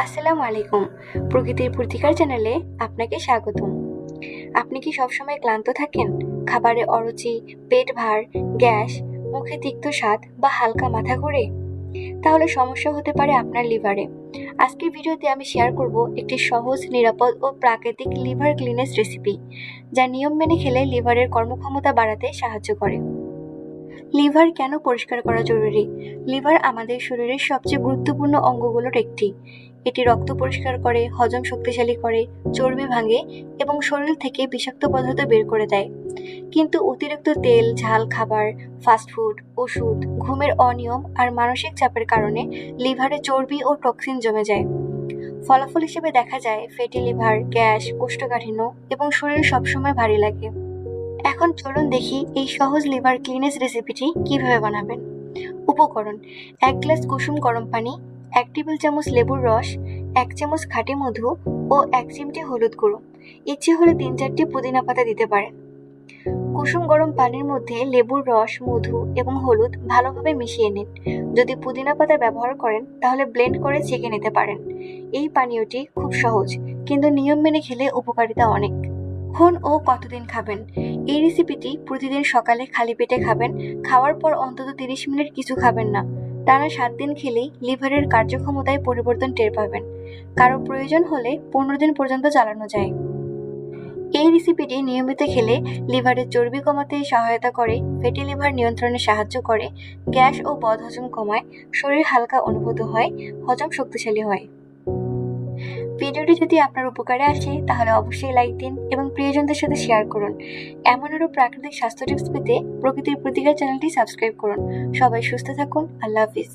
আসসালামু আলাইকুম। প্রকৃতির প্রতিকার চ্যানেলে আপনাকে স্বাগতম। আপনি কি সবসময় ক্লান্ত থাকেন? খাবারে অরুচি, পেট ভার, গ্যাস, মুখে তিক্ত স্বাদ বা হালকা মাথা ঘোরে? তাহলে সমস্যা হতে পারে আপনার লিভারে। আজকের ভিডিওতে আমি শেয়ার করব একটি সহজ, নিরাপদ ও প্রাকৃতিক লিভার ক্লিনেস রেসিপি, যা নিয়ম মেনে খেলে লিভারের কর্মক্ষমতা বাড়াতে সাহায্য করে। লিভার কেন পরিষ্কার করা জরুরি? লিভার আমাদের শরীরের সবচেয়ে গুরুত্বপূর্ণ অঙ্গগুলোর একটি। এটি রক্ত পরিষ্কার করে, হজম শক্তিশালী করে, চর্বি ভাঙে এবং শরীর থেকে বিষাক্ত পদার্থ বের করে দেয়। কিন্তু অতিরিক্ত তেল, ঝাল খাবার ফাস্টফুড ওষুধ, ঘুমের অনিয়ম আর মানসিক চাপের কারণে লিভারে চর্বি ও টক্সিন জমে যায়। ফলাফল হিসেবে দেখা যায় ফ্যাটি লিভার গ্যাস, কোষ্ঠকাঠিন্য এবং শরীর সবসময় ভারী লাগে। এখন চলুন দেখি এই সহজ লিভার ক্লিনেস রেসিপিটি কীভাবে বানাবেন। উপকরণ, এক গ্লাস কুসুম গরম পানি এক টেবিল চামচ লেবুর রস, এক চামচ খাঁটি মধু ও এক চিমটি হলুদ গুঁড়ো। ইচ্ছে হলে তিন চারটি পুদিনা পাতা দিতে পারেন কুসুম গরম পানির মধ্যে লেবুর রস, মধু এবং হলুদ ভালোভাবে মিশিয়ে নিন। যদি পুদিনা পাতা ব্যবহার করেন, তাহলে ব্লেন্ড করে ছেঁকে নিতে পারেন। এই পানীয়টি খুব সহজ, কিন্তু নিয়ম মেনে খেলে উপকারিতা অনেক। কখন ও কতদিন খাবেন? এই রেসিপিটি প্রতিদিন সকালে খালি পেটে খাবেন, খাওয়ার পর অন্তত তিরিশ মিনিট কিছু খাবেন না। টানা সাত দিন খেলেই লিভারের কার্যক্ষমতায় পরিবর্তন টের পাবেন। কারও প্রয়োজন হলে পনেরো দিন পর্যন্ত চালানো যায়। এই রেসিপিটি নিয়মিত খেলে লিভারের চর্বি কমাতে সহায়তা করে ফ্যাটি লিভার নিয়ন্ত্রণে সাহায্য করে, গ্যাস ও বদ হজম কমায়, শরীর হালকা অনুভূত হয়, হজম শক্তিশালী হয়। ভিডিওটি যদি আপনার উপকারে আসে, তাহলে অবশ্যই লাইক দিন এবং প্রিয়জনদের সাথে শেয়ার করুন। এমন আরও প্রাকৃতিক স্বাস্থ্য টিপস পেতে প্রকৃতির প্রতিকার চ্যানেলটি সাবস্ক্রাইব করুন। সবাই সুস্থ থাকুন। আল্লাহ হাফিজ।